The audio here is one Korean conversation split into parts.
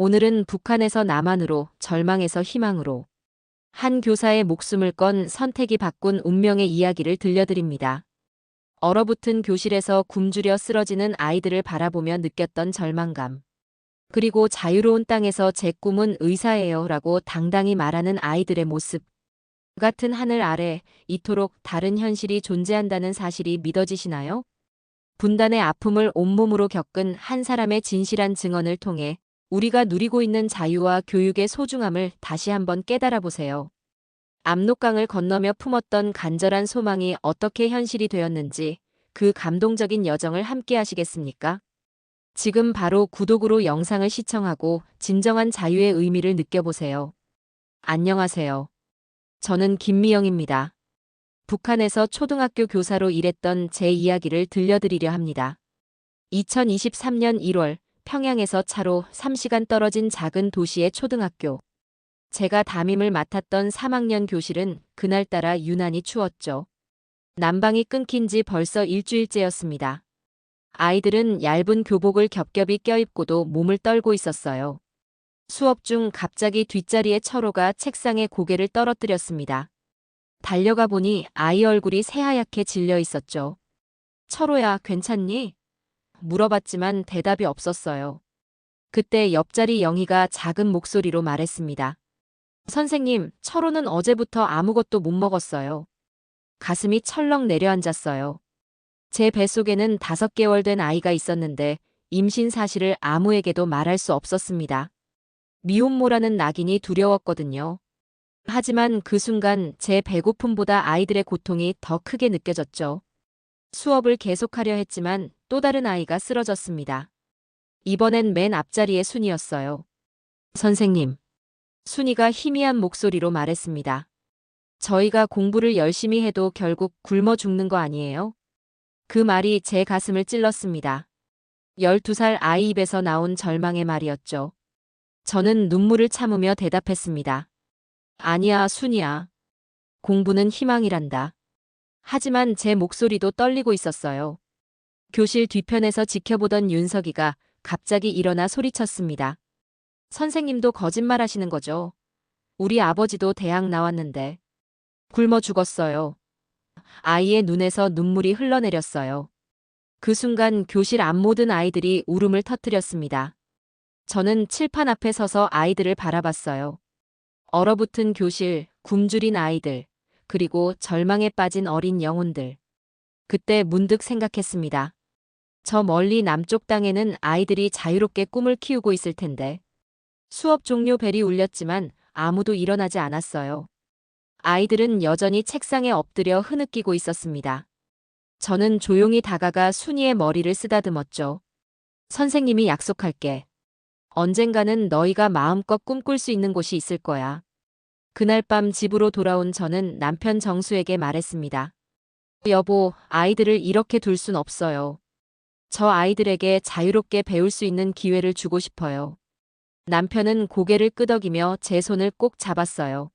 오늘은 북한에서 남한으로, 절망에서 희망으로. 한 교사의 목숨을 건 선택이 바꾼 운명의 이야기를 들려드립니다. 얼어붙은 교실에서 굶주려 쓰러지는 아이들을 바라보며 느꼈던 절망감. 그리고 자유로운 땅에서 제 꿈은 의사예요 라고 당당히 말하는 아이들의 모습. 그 같은 하늘 아래 이토록 다른 현실이 존재한다는 사실이 믿어지시나요? 분단의 아픔을 온몸으로 겪은 한 사람의 진실한 증언을 통해 우리가 누리고 있는 자유와 교육의 소중함을 다시 한번 깨달아 보세요. 압록강을 건너며 품었던 간절한 소망이 어떻게 현실이 되었는지 그 감동적인 여정을 함께 하시겠습니까? 지금 바로 구독으로 영상을 시청하고 진정한 자유의 의미를 느껴보세요. 안녕하세요. 저는 김미영입니다. 북한에서 초등학교 교사로 일했던 제 이야기를 들려드리려 합니다. 2023년 1월 평양에서 차로 3시간 떨어진 작은 도시의 초등학교. 제가 담임을 맡았던 3학년 교실은 그날따라 유난히 추웠죠. 난방이 끊긴 지 벌써 일주일째였습니다. 아이들은 얇은 교복을 겹겹이 껴입고도 몸을 떨고 있었어요. 수업 중 갑자기 뒷자리의 철호가 책상에 고개를 떨어뜨렸습니다. 달려가 보니 아이 얼굴이 새하얗게 질려 있었죠. 철호야, 괜찮니? 물어봤지만 대답이 없었어요. 그때 옆자리 영희가 작은 목소리로 말했습니다. 선생님, 철호는 어제부터 아무것도 못 먹었어요. 가슴이 철렁 내려앉았어요. 제 뱃속에는 다섯 개월 된 아이가 있었는데 임신 사실을 아무에게도 말할 수 없었습니다. 미혼모라는 낙인이 두려웠거든요. 하지만 그 순간 제 배고픔보다 아이들의 고통이 더 크게 느껴졌죠. 수업을 계속하려 했지만 또 다른 아이가 쓰러졌습니다. 이번엔 맨 앞자리의 순이었어요. 선생님. 순이가 희미한 목소리로 말했습니다. 저희가 공부를 열심히 해도 결국 굶어 죽는 거 아니에요? 그 말이 제 가슴을 찔렀습니다. 12살 아이 입에서 나온 절망의 말이었죠. 저는 눈물을 참으며 대답했습니다. 아니야, 순이야. 공부는 희망이란다. 하지만 제 목소리도 떨리고 있었어요. 교실 뒤편에서 지켜보던 윤석이가 갑자기 일어나 소리쳤습니다. 선생님도 거짓말 하시는 거죠. 우리 아버지도 대학 나왔는데. 굶어 죽었어요. 아이의 눈에서 눈물이 흘러내렸어요. 그 순간 교실 앞 모든 아이들이 울음을 터뜨렸습니다. 저는 칠판 앞에 서서 아이들을 바라봤어요. 얼어붙은 교실, 굶주린 아이들, 그리고 절망에 빠진 어린 영혼들. 그때 문득 생각했습니다. 저 멀리 남쪽 땅에는 아이들이 자유롭게 꿈을 키우고 있을 텐데. 수업 종료 벨이 울렸지만 아무도 일어나지 않았어요. 아이들은 여전히 책상에 엎드려 흐느끼고 있었습니다. 저는 조용히 다가가 순이의 머리를 쓰다듬었죠. 선생님이 약속할게. 언젠가는 너희가 마음껏 꿈꿀 수 있는 곳이 있을 거야. 그날 밤 집으로 돌아온 저는 남편 정수에게 말했습니다. 여보, 아이들을 이렇게 둘 순 없어요. 저 아이들에게 자유롭게 배울 수 있는 기회를 주고 싶어요. 남편은 고개를 끄덕이며 제 손을 꼭 잡았어요.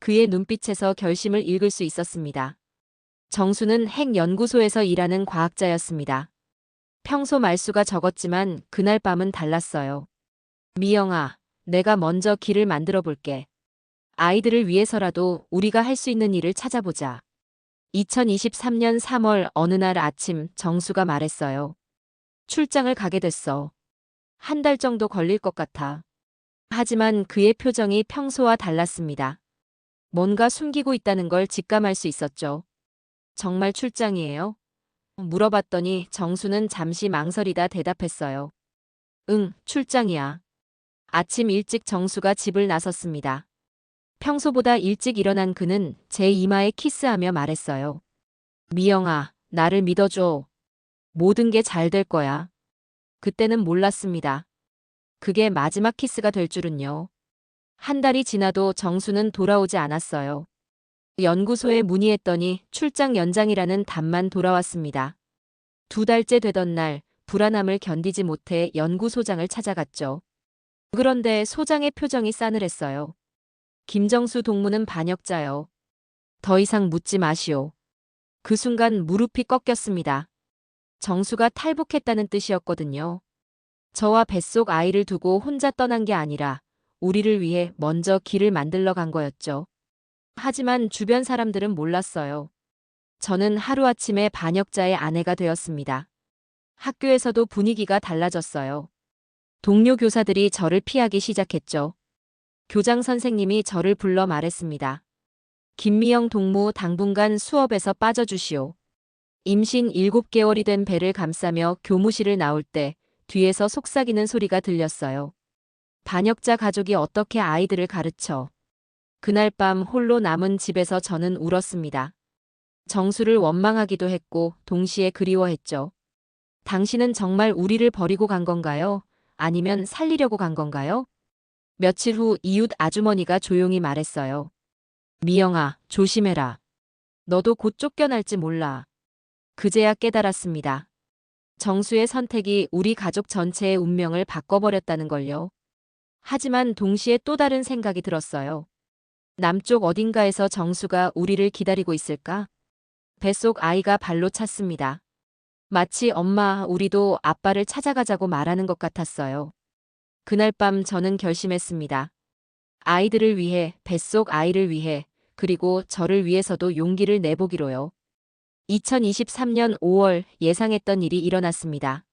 그의 눈빛에서 결심을 읽을 수 있었습니다. 정수는 핵연구소에서 일하는 과학자였습니다. 평소 말수가 적었지만 그날 밤은 달랐어요. 미영아, 내가 먼저 길을 만들어 볼게. 아이들을 위해서라도 우리가 할 수 있는 일을 찾아보자. 2023년 3월 어느 날 아침 정수가 말했어요. 출장을 가게 됐어. 한 달 정도 걸릴 것 같아. 하지만 그의 표정이 평소와 달랐습니다. 뭔가 숨기고 있다는 걸 직감할 수 있었죠. 정말 출장이에요? 물어봤더니 정수는 잠시 망설이다 대답했어요. 응, 출장이야. 아침 일찍 정수가 집을 나섰습니다. 평소보다 일찍 일어난 그는 제 이마에 키스하며 말했어요. 미영아, 나를 믿어줘. 모든 게 잘 될 거야. 그때는 몰랐습니다. 그게 마지막 키스가 될 줄은요. 한 달이 지나도 정수는 돌아오지 않았어요. 연구소에 문의했더니 출장 연장이라는 답만 돌아왔습니다. 두 달째 되던 날 불안함을 견디지 못해 연구소장을 찾아갔죠. 그런데 소장의 표정이 싸늘했어요. 김정수 동무는 반역자요. 더 이상 묻지 마시오. 그 순간 무릎이 꺾였습니다. 정수가 탈북했다는 뜻이었거든요. 저와 뱃속 아이를 두고 혼자 떠난 게 아니라 우리를 위해 먼저 길을 만들러 간 거였죠. 하지만 주변 사람들은 몰랐어요. 저는 하루아침에 반역자의 아내가 되었습니다. 학교에서도 분위기가 달라졌어요. 동료 교사들이 저를 피하기 시작했죠. 교장 선생님이 저를 불러 말했습니다. 김미영 동무 당분간 수업에서 빠져주시오. 임신 7개월이 된 배를 감싸며 교무실을 나올 때 뒤에서 속삭이는 소리가 들렸어요. 반역자 가족이 어떻게 아이들을 가르쳐. 그날 밤 홀로 남은 집에서 저는 울었습니다. 정수를 원망하기도 했고 동시에 그리워했죠. 당신은 정말 우리를 버리고 간 건가요? 아니면 살리려고 간 건가요? 며칠 후 이웃 아주머니가 조용히 말했어요. 미영아, 조심해라. 너도 곧 쫓겨날지 몰라. 그제야 깨달았습니다. 정수의 선택이 우리 가족 전체의 운명을 바꿔버렸다는 걸요. 하지만 동시에 또 다른 생각이 들었어요. 남쪽 어딘가에서 정수가 우리를 기다리고 있을까? 뱃속 아이가 발로 찼습니다. 마치 엄마, 우리도 아빠를 찾아가자고 말하는 것 같았어요. 그날 밤 저는 결심했습니다. 아이들을 위해, 뱃속 아이를 위해, 그리고 저를 위해서도 용기를 내보기로요. 2023년 5월 예상했던 일이 일어났습니다.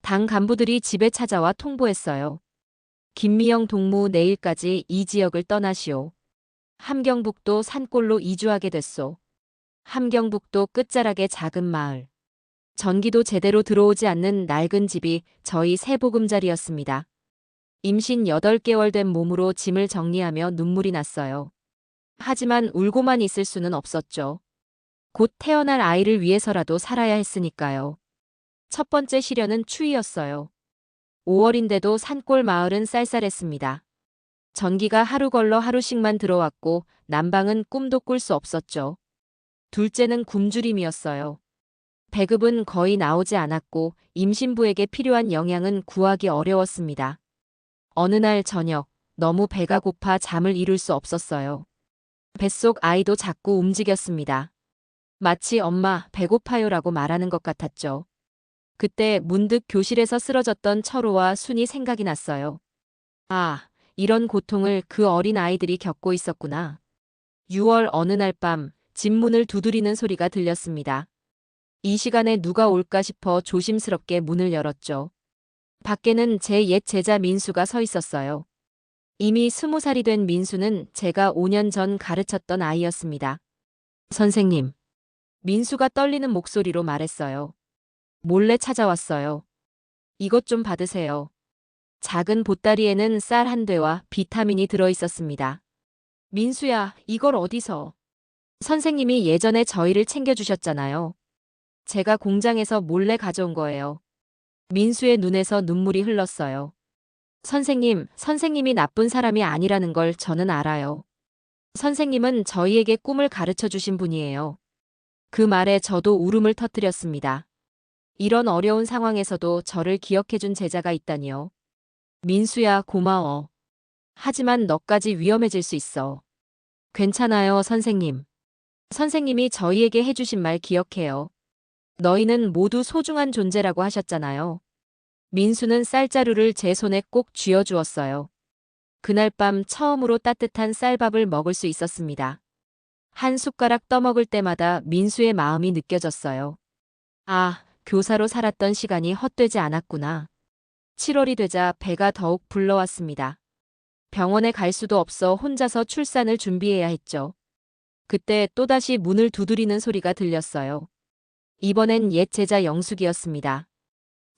당 간부들이 집에 찾아와 통보했어요. 김미영 동무 내일까지 이 지역을 떠나시오. 함경북도 산골로 이주하게 됐소. 함경북도 끝자락의 작은 마을. 전기도 제대로 들어오지 않는 낡은 집이 저희 새 보금자리였습니다. 임신 8개월 된 몸으로 짐을 정리하며 눈물이 났어요. 하지만 울고만 있을 수는 없었죠. 곧 태어날 아이를 위해서라도 살아야 했으니까요. 첫 번째 시련은 추위였어요. 5월인데도 산골 마을은 쌀쌀했습니다. 전기가 하루 걸러 하루씩만 들어왔고 난방은 꿈도 꿀 수 없었죠. 둘째는 굶주림이었어요. 배급은 거의 나오지 않았고 임신부에게 필요한 영양은 구하기 어려웠습니다. 어느 날 저녁 너무 배가 고파 잠을 이룰 수 없었어요. 뱃속 아이도 자꾸 움직였습니다. 마치 엄마 배고파요라고 말하는 것 같았죠. 그때 문득 교실에서 쓰러졌던 철호와 순이 생각이 났어요. 아, 이런 고통을 그 어린 아이들이 겪고 있었구나. 6월 어느 날 밤 집문을 두드리는 소리가 들렸습니다. 이 시간에 누가 올까 싶어 조심스럽게 문을 열었죠. 밖에는 제 옛 제자 민수가 서 있었어요. 이미 스무 살이 된 민수는 제가 5년 전 가르쳤던 아이였습니다. 선생님. 민수가 떨리는 목소리로 말했어요. 몰래 찾아왔어요. 이것 좀 받으세요. 작은 보따리에는 쌀 한 대와 비타민이 들어 있었습니다. 민수야, 이걸 어디서? 선생님이 예전에 저희를 챙겨주셨잖아요. 제가 공장에서 몰래 가져온 거예요. 민수의 눈에서 눈물이 흘렀어요. 선생님, 선생님이 나쁜 사람이 아니라는 걸 저는 알아요. 선생님은 저희에게 꿈을 가르쳐 주신 분이에요. 그 말에 저도 울음을 터뜨렸습니다. 이런 어려운 상황에서도 저를 기억해 준 제자가 있다니요. 민수야, 고마워. 하지만 너까지 위험해질 수 있어. 괜찮아요, 선생님. 선생님이 저희에게 해주신 말 기억해요. 너희는 모두 소중한 존재라고 하셨잖아요. 민수는 쌀자루를 제 손에 꼭 쥐어주었어요. 그날 밤 처음으로 따뜻한 쌀밥을 먹을 수 있었습니다. 한 숟가락 떠먹을 때마다 민수의 마음이 느껴졌어요. 아, 교사로 살았던 시간이 헛되지 않았구나. 7월이 되자 배가 더욱 불러왔습니다. 병원에 갈 수도 없어 혼자서 출산을 준비해야 했죠. 그때 또다시 문을 두드리는 소리가 들렸어요. 이번엔 옛 제자 영숙이었습니다.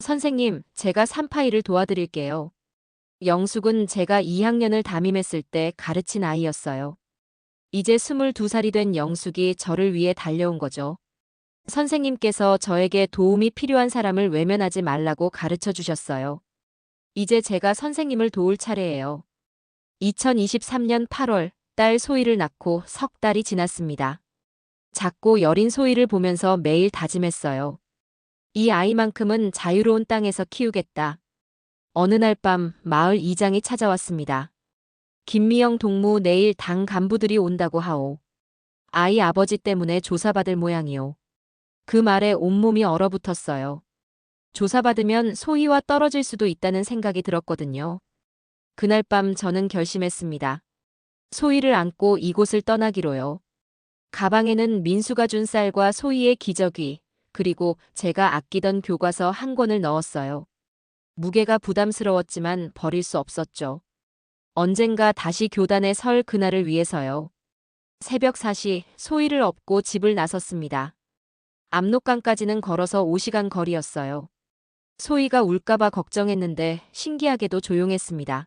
선생님, 제가 산파이를 도와드릴게요. 영숙은 제가 2학년을 담임했을 때 가르친 아이였어요. 이제 22살이 된 영숙이 저를 위해 달려온 거죠. 선생님께서 저에게 도움이 필요한 사람을 외면하지 말라고 가르쳐 주셨어요. 이제 제가 선생님을 도울 차례예요. 2023년 8월 딸 소희를 낳고 석 달이 지났습니다. 작고 여린 소희를 보면서 매일 다짐했어요. 이 아이만큼은 자유로운 땅에서 키우겠다. 어느 날 밤 마을 이장이 찾아왔습니다. 김미영 동무 내일 당 간부들이 온다고 하오. 아이 아버지 때문에 조사받을 모양이오. 그 말에 온몸이 얼어붙었어요. 조사받으면 소희와 떨어질 수도 있다는 생각이 들었거든요. 그날 밤 저는 결심했습니다. 소희를 안고 이곳을 떠나기로요. 가방에는 민수가 준 쌀과 소희의 기저귀, 그리고 제가 아끼던 교과서 한 권을 넣었어요. 무게가 부담스러웠지만 버릴 수 없었죠. 언젠가 다시 교단에 설 그날을 위해서요. 새벽 4시 소희를 업고 집을 나섰습니다. 압록강까지는 걸어서 5시간 거리였어요. 소희가 울까봐 걱정했는데 신기하게도 조용했습니다.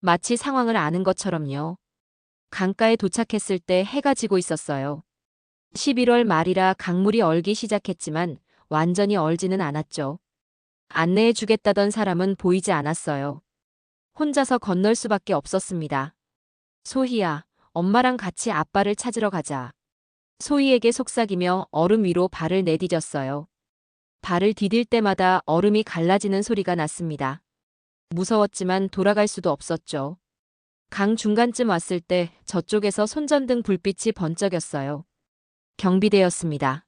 마치 상황을 아는 것처럼요. 강가에 도착했을 때 해가 지고 있었어요. 11월 말이라 강물이 얼기 시작했지만 완전히 얼지는 않았죠. 안내해 주겠다던 사람은 보이지 않았어요. 혼자서 건널 수밖에 없었습니다. 소희야, 엄마랑 같이 아빠를 찾으러 가자. 소희에게 속삭이며 얼음 위로 발을 내디뎠어요. 발을 디딜 때마다 얼음이 갈라지는 소리가 났습니다. 무서웠지만 돌아갈 수도 없었죠. 강 중간쯤 왔을 때 저쪽에서 손전등 불빛이 번쩍였어요. 경비대였습니다.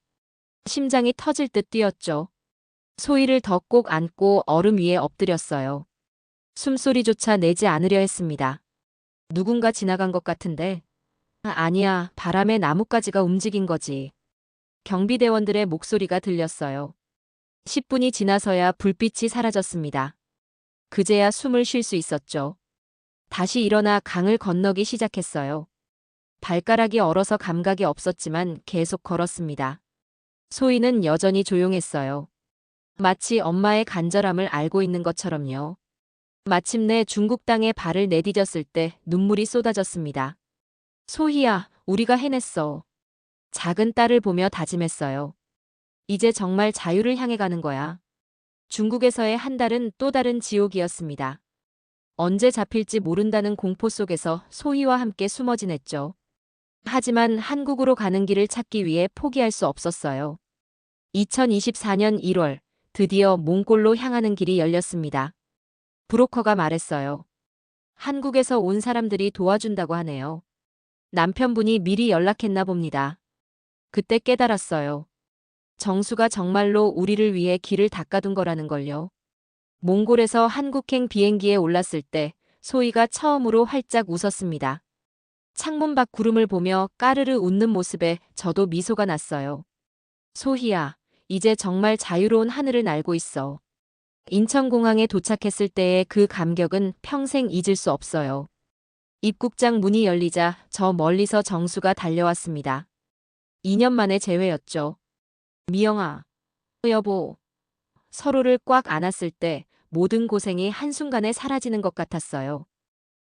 심장이 터질 듯 뛰었죠. 소희를 더 꼭 안고 얼음 위에 엎드렸어요. 숨소리조차 내지 않으려 했습니다. 누군가 지나간 것 같은데. 아, 아니야, 바람에 나뭇가지가 움직인 거지. 경비대원들의 목소리가 들렸어요. 10분이 지나서야 불빛이 사라졌습니다. 그제야 숨을 쉴 수 있었죠. 다시 일어나 강을 건너기 시작했어요. 발가락이 얼어서 감각이 없었지만 계속 걸었습니다. 소희는 여전히 조용했어요. 마치 엄마의 간절함을 알고 있는 것처럼요. 마침내 중국 땅에 발을 내디뎠을 때 눈물이 쏟아졌습니다. 소희야, 우리가 해냈어. 작은 딸을 보며 다짐했어요. 이제 정말 자유를 향해 가는 거야. 중국에서의 한 달은 또 다른 지옥이었습니다. 언제 잡힐지 모른다는 공포 속에서 소희와 함께 숨어 지냈죠. 하지만 한국으로 가는 길을 찾기 위해 포기할 수 없었어요. 2024년 1월, 드디어 몽골로 향하는 길이 열렸습니다. 브로커가 말했어요. 한국에서 온 사람들이 도와준다고 하네요. 남편분이 미리 연락했나 봅니다. 그때 깨달았어요. 정수가 정말로 우리를 위해 길을 닦아둔 거라는 걸요. 몽골에서 한국행 비행기에 올랐을 때 소희가 처음으로 활짝 웃었습니다. 창문 밖 구름을 보며 까르르 웃는 모습에 저도 미소가 났어요. 소희야, 이제 정말 자유로운 하늘을 날고 있어. 인천공항에 도착했을 때의 그 감격은 평생 잊을 수 없어요. 입국장 문이 열리자 저 멀리서 정수가 달려왔습니다. 2년 만에 재회였죠. 미영아, 여보. 서로를 꽉 안았을 때 모든 고생이 한순간에 사라지는 것 같았어요.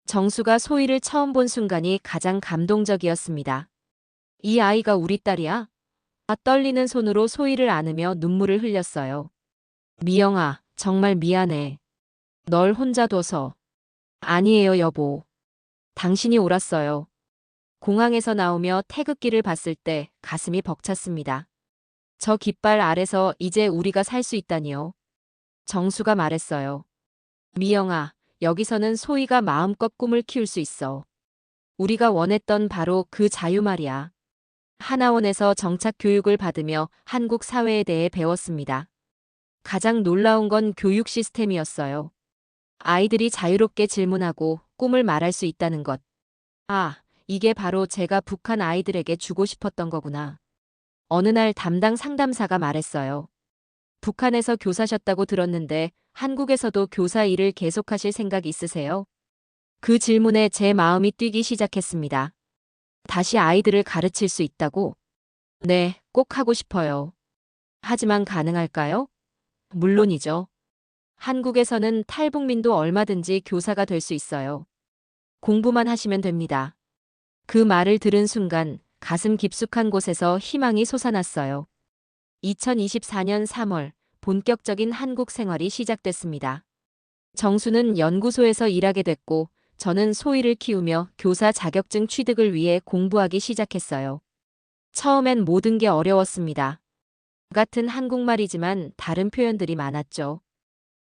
정수가 소희를 처음 본 순간이 가장 감동적이었습니다. 이 아이가 우리 딸이야? 아 떨리는 손으로 소희를 안으며 눈물을 흘렸어요. 미영아, 정말 미안해. 널 혼자 둬서. 아니에요, 여보. 당신이 옳았어요. 공항에서 나오며 태극기를 봤을 때 가슴이 벅찼습니다. 저 깃발 아래서 이제 우리가 살 수 있다니요. 정수가 말했어요. 미영아, 여기서는 소희가 마음껏 꿈을 키울 수 있어. 우리가 원했던 바로 그 자유 말이야. 하나원에서 정착 교육을 받으며 한국 사회에 대해 배웠습니다. 가장 놀라운 건 교육 시스템이었어요. 아이들이 자유롭게 질문하고 꿈을 말할 수 있다는 것. 아, 이게 바로 제가 북한 아이들에게 주고 싶었던 거구나. 어느 날 담당 상담사가 말했어요. 북한에서 교사셨다고 들었는데 한국에서도 교사 일을 계속하실 생각 있으세요? 그 질문에 제 마음이 뛰기 시작했습니다. 다시 아이들을 가르칠 수 있다고? 네, 꼭 하고 싶어요. 하지만 가능할까요? 물론이죠. 한국에서는 탈북민도 얼마든지 교사가 될 수 있어요. 공부만 하시면 됩니다. 그 말을 들은 순간 가슴 깊숙한 곳에서 희망이 솟아났어요. 2024년 3월 본격적인 한국 생활이 시작됐습니다. 정수는 연구소에서 일하게 됐고 저는 소희를 키우며 교사 자격증 취득을 위해 공부하기 시작했어요. 처음엔 모든 게 어려웠습니다. 같은 한국말이지만 다른 표현들이 많았죠.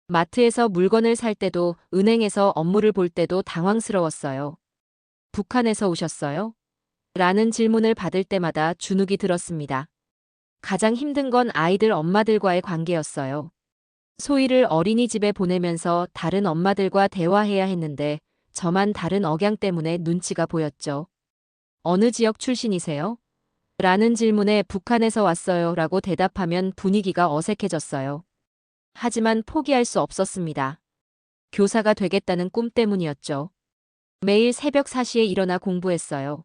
마트에서 물건을 살 때도 은행에서 업무를 볼 때도 당황스러웠어요. 북한에서 오셨어요? 라는 질문을 받을 때마다 주눅이 들었습니다. 가장 힘든 건 아이들 엄마들과의 관계였어요. 소희를 어린이집에 보내면서 다른 엄마들과 대화해야 했는데 저만 다른 억양 때문에 눈치가 보였죠. 어느 지역 출신이세요? 라는 질문에 북한에서 왔어요 라고 대답하면 분위기가 어색해졌어요. 하지만 포기할 수 없었습니다. 교사가 되겠다는 꿈 때문이었죠. 매일 새벽 4시에 일어나 공부했어요.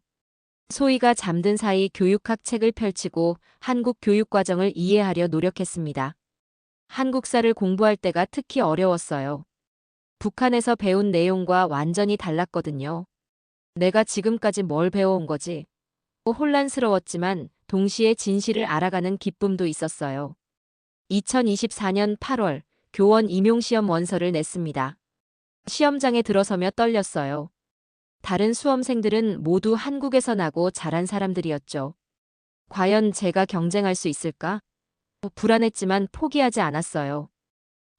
소희가 잠든 사이 교육학 책을 펼치고 한국 교육 과정을 이해하려 노력했습니다. 한국사를 공부할 때가 특히 어려웠어요. 북한에서 배운 내용과 완전히 달랐거든요. 내가 지금까지 뭘 배워온 거지? 혼란스러웠지만 동시에 진실을 알아가는 기쁨도 있었어요. 2024년 8월 교원 임용시험 원서를 냈습니다. 시험장에 들어서며 떨렸어요. 다른 수험생들은 모두 한국에서 나고 자란 사람들이었죠. 과연 제가 경쟁할 수 있을까? 불안했지만 포기하지 않았어요.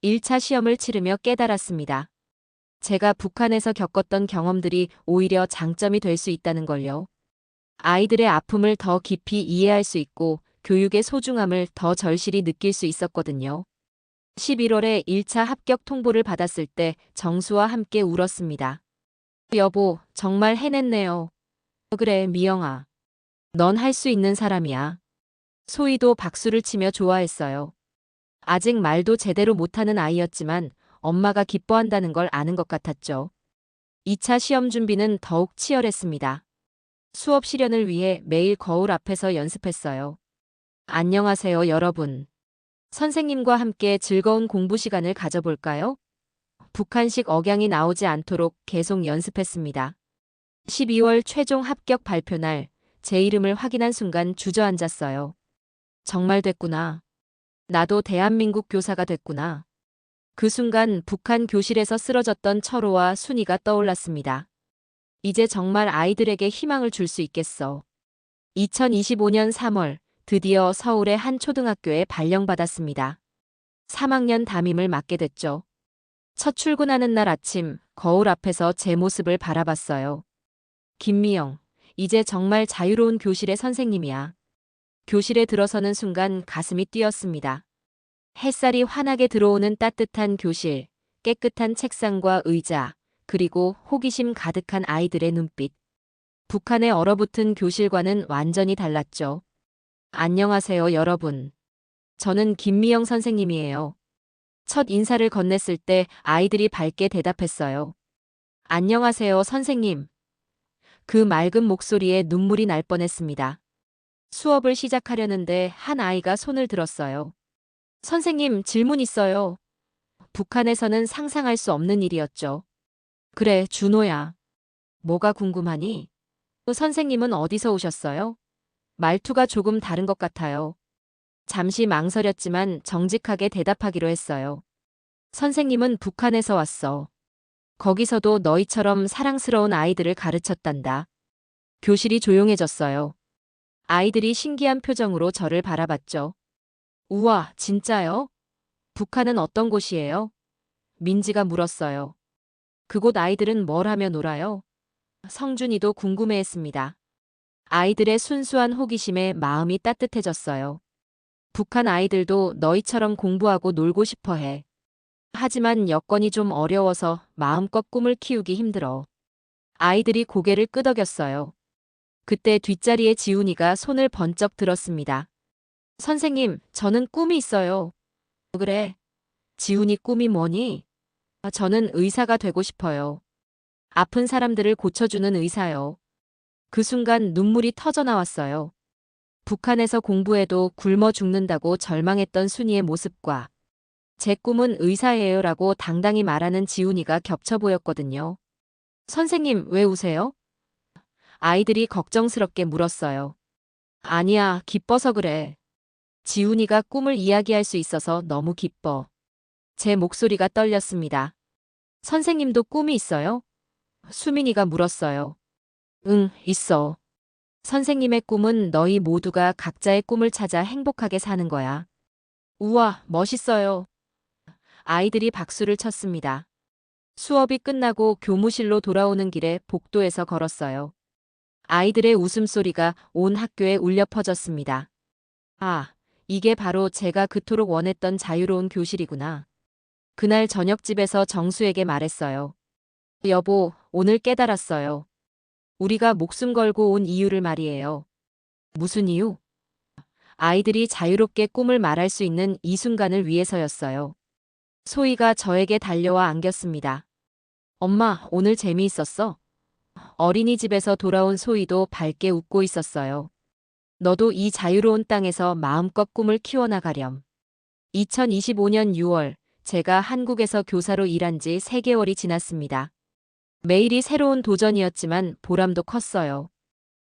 1차 시험을 치르며 깨달았습니다. 제가 북한에서 겪었던 경험들이 오히려 장점이 될 수 있다는 걸요. 아이들의 아픔을 더 깊이 이해할 수 있고 교육의 소중함을 더 절실히 느낄 수 있었거든요. 11월에 1차 합격 통보를 받았을 때 정수와 함께 울었습니다. 여보, 정말 해냈네요. 그래, 미영아. 넌 할 수 있는 사람이야. 소희도 박수를 치며 좋아했어요. 아직 말도 제대로 못하는 아이였지만 엄마가 기뻐한다는 걸 아는 것 같았죠. 2차 시험 준비는 더욱 치열했습니다. 수업 실현을 위해 매일 거울 앞에서 연습했어요. 안녕하세요, 여러분. 선생님과 함께 즐거운 공부 시간을 가져볼까요? 북한식 억양이 나오지 않도록 계속 연습했습니다. 12월 최종 합격 발표 날, 제 이름을 확인한 순간 주저앉았어요. 정말 됐구나. 나도 대한민국 교사가 됐구나. 그 순간 북한 교실에서 쓰러졌던 철호와 순이가 떠올랐습니다. 이제 정말 아이들에게 희망을 줄 수 있겠어. 2025년 3월, 드디어 서울의 한 초등학교에 발령받았습니다. 3학년 담임을 맡게 됐죠. 첫 출근하는 날 아침, 거울 앞에서 제 모습을 바라봤어요. 김미영, 이제 정말 자유로운 교실의 선생님이야. 교실에 들어서는 순간 가슴이 뛰었습니다. 햇살이 환하게 들어오는 따뜻한 교실, 깨끗한 책상과 의자, 그리고 호기심 가득한 아이들의 눈빛. 북한의 얼어붙은 교실과는 완전히 달랐죠. 안녕하세요, 여러분. 저는 김미영 선생님이에요. 첫 인사를 건넸을 때 아이들이 밝게 대답했어요. 안녕하세요, 선생님. 그 맑은 목소리에 눈물이 날 뻔했습니다. 수업을 시작하려는데 한 아이가 손을 들었어요. 선생님, 질문 있어요. 북한에서는 상상할 수 없는 일이었죠. 그래, 준호야. 뭐가 궁금하니? 또 선생님은 어디서 오셨어요? 말투가 조금 다른 것 같아요. 잠시 망설였지만 정직하게 대답하기로 했어요. 선생님은 북한에서 왔어. 거기서도 너희처럼 사랑스러운 아이들을 가르쳤단다. 교실이 조용해졌어요. 아이들이 신기한 표정으로 저를 바라봤죠. 우와, 진짜요? 북한은 어떤 곳이에요? 민지가 물었어요. 그곳 아이들은 뭘 하며 놀아요? 성준이도 궁금해했습니다. 아이들의 순수한 호기심에 마음이 따뜻해졌어요. 북한 아이들도 너희처럼 공부하고 놀고 싶어 해. 하지만 여건이 좀 어려워서 마음껏 꿈을 키우기 힘들어. 아이들이 고개를 끄덕였어요. 그때 뒷자리에 지훈이가 손을 번쩍 들었습니다. 선생님, 저는 꿈이 있어요. 그래. 지훈이 꿈이 뭐니? 아, 저는 의사가 되고 싶어요. 아픈 사람들을 고쳐주는 의사요. 그 순간 눈물이 터져 나왔어요. 북한에서 공부해도 굶어 죽는다고 절망했던 순이의 모습과 제 꿈은 의사예요 라고 당당히 말하는 지훈이가 겹쳐 보였거든요. 선생님, 왜 우세요? 아이들이 걱정스럽게 물었어요. 아니야, 기뻐서 그래. 지훈이가 꿈을 이야기할 수 있어서 너무 기뻐. 제 목소리가 떨렸습니다. 선생님도 꿈이 있어요? 수민이가 물었어요. 응, 있어. 선생님의 꿈은 너희 모두가 각자의 꿈을 찾아 행복하게 사는 거야. 우와, 멋있어요. 아이들이 박수를 쳤습니다. 수업이 끝나고 교무실로 돌아오는 길에 복도에서 걸었어요. 아이들의 웃음소리가 온 학교에 울려 퍼졌습니다. 아, 이게 바로 제가 그토록 원했던 자유로운 교실이구나. 그날 저녁집에서 정수에게 말했어요. 여보, 오늘 깨달았어요. 우리가 목숨 걸고 온 이유를 말이에요. 무슨 이유? 아이들이 자유롭게 꿈을 말할 수 있는 이 순간을 위해서였어요. 소희가 저에게 달려와 안겼습니다. 엄마, 오늘 재미있었어? 어린이집에서 돌아온 소희도 밝게 웃고 있었어요. 너도 이 자유로운 땅에서 마음껏 꿈을 키워나가렴. 2025년 6월, 제가 한국에서 교사로 일한 지 3개월이 지났습니다. 매일이 새로운 도전이었지만 보람도 컸어요.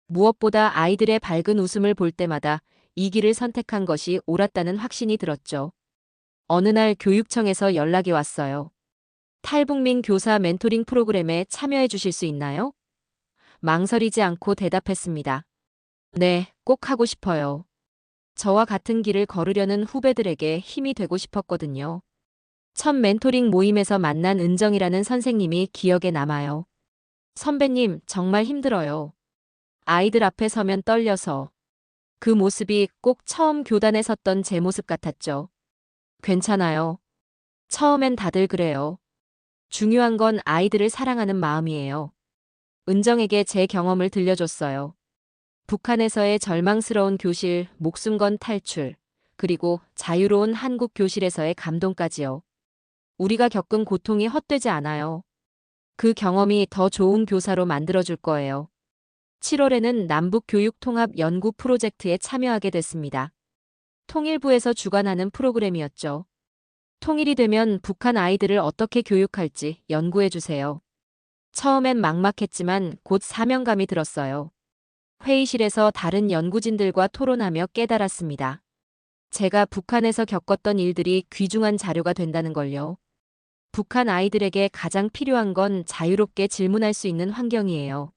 무엇보다 아이들의 밝은 웃음을 볼 때마다 이 길을 선택한 것이 옳았다는 확신이 들었죠. 어느 날 교육청에서 연락이 왔어요. 탈북민 교사 멘토링 프로그램에 참여해 주실 수 있나요? 망설이지 않고 대답했습니다. 네, 꼭 하고 싶어요. 저와 같은 길을 걸으려는 후배들에게 힘이 되고 싶었거든요. 첫 멘토링 모임에서 만난 은정이라는 선생님이 기억에 남아요. 선배님, 정말 힘들어요. 아이들 앞에 서면 떨려서. 그 모습이 꼭 처음 교단에 섰던 제 모습 같았죠. 괜찮아요. 처음엔 다들 그래요. 중요한 건 아이들을 사랑하는 마음이에요. 은정에게 제 경험을 들려줬어요. 북한에서의 절망스러운 교실, 목숨 건 탈출, 그리고 자유로운 한국 교실에서의 감동까지요. 우리가 겪은 고통이 헛되지 않아요. 그 경험이 더 좋은 교사로 만들어줄 거예요. 7월에는 남북교육통합연구 프로젝트에 참여하게 됐습니다. 통일부에서 주관하는 프로그램이었죠. 통일이 되면 북한 아이들을 어떻게 교육할지 연구해 주세요. 처음엔 막막했지만 곧 사명감이 들었어요. 회의실에서 다른 연구진들과 토론하며 깨달았습니다. 제가 북한에서 겪었던 일들이 귀중한 자료가 된다는 걸요. 북한 아이들에게 가장 필요한 건 자유롭게 질문할 수 있는 환경이에요.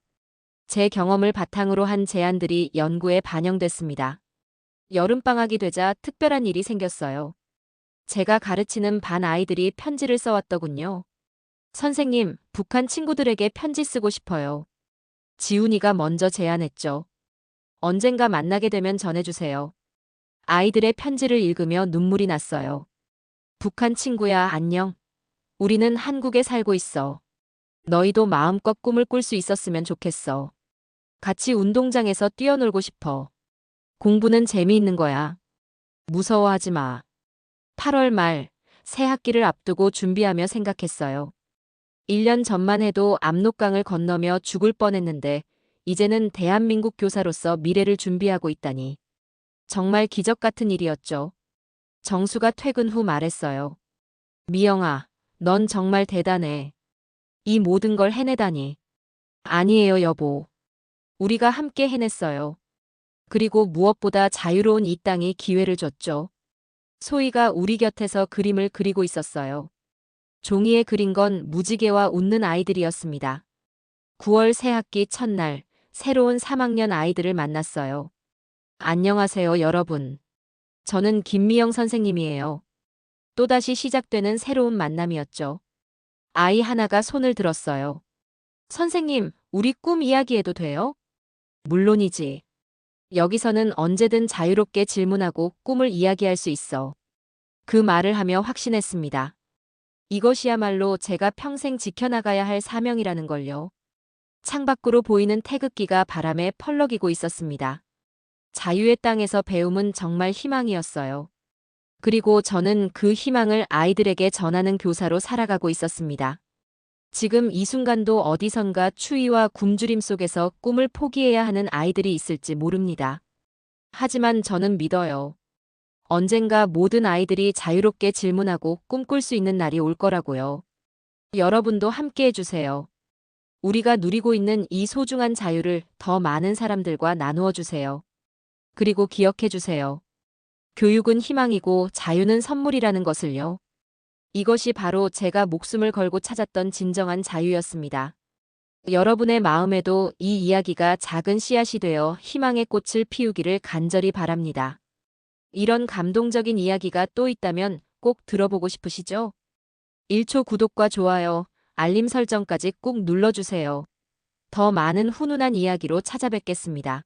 제 경험을 바탕으로 한 제안들이 연구에 반영됐습니다. 여름방학이 되자 특별한 일이 생겼어요. 제가 가르치는 반 아이들이 편지를 써왔더군요. 선생님, 북한 친구들에게 편지 쓰고 싶어요. 지훈이가 먼저 제안했죠. 언젠가 만나게 되면 전해주세요. 아이들의 편지를 읽으며 눈물이 났어요. 북한 친구야, 안녕. 우리는 한국에 살고 있어. 너희도 마음껏 꿈을 꿀 수 있었으면 좋겠어. 같이 운동장에서 뛰어놀고 싶어. 공부는 재미있는 거야. 무서워하지 마. 8월 말, 새 학기를 앞두고 준비하며 생각했어요. 1년 전만 해도 압록강을 건너며 죽을 뻔했는데, 이제는 대한민국 교사로서 미래를 준비하고 있다니. 정말 기적 같은 일이었죠. 정수가 퇴근 후 말했어요. 미영아, 넌 정말 대단해. 이 모든 걸 해내다니. 아니에요, 여보. 우리가 함께 해냈어요. 그리고 무엇보다 자유로운 이 땅이 기회를 줬죠. 소희가 우리 곁에서 그림을 그리고 있었어요. 종이에 그린 건 무지개와 웃는 아이들이었습니다. 9월 새학기 첫날, 새로운 3학년 아이들을 만났어요. 안녕하세요, 여러분. 저는 김미영 선생님이에요. 또다시 시작되는 새로운 만남이었죠. 아이 하나가 손을 들었어요. 선생님, 우리 꿈 이야기해도 돼요? 물론이지. 여기서는 언제든 자유롭게 질문하고 꿈을 이야기할 수 있어. 그 말을 하며 확신했습니다. 이것이야말로 제가 평생 지켜나가야 할 사명이라는 걸요. 창밖으로 보이는 태극기가 바람에 펄럭이고 있었습니다. 자유의 땅에서 배움은 정말 희망이었어요. 그리고 저는 그 희망을 아이들에게 전하는 교사로 살아가고 있었습니다. 지금 이 순간도 어디선가 추위와 굶주림 속에서 꿈을 포기해야 하는 아이들이 있을지 모릅니다. 하지만 저는 믿어요. 언젠가 모든 아이들이 자유롭게 질문하고 꿈꿀 수 있는 날이 올 거라고요. 여러분도 함께 해주세요. 우리가 누리고 있는 이 소중한 자유를 더 많은 사람들과 나누어 주세요. 그리고 기억해 주세요. 교육은 희망이고 자유는 선물이라는 것을요. 이것이 바로 제가 목숨을 걸고 찾았던 진정한 자유였습니다. 여러분의 마음에도 이 이야기가 작은 씨앗이 되어 희망의 꽃을 피우기를 간절히 바랍니다. 이런 감동적인 이야기가 또 있다면 꼭 들어보고 싶으시죠? 1초 구독과 좋아요, 알림 설정까지 꼭 눌러주세요. 더 많은 훈훈한 이야기로 찾아뵙겠습니다.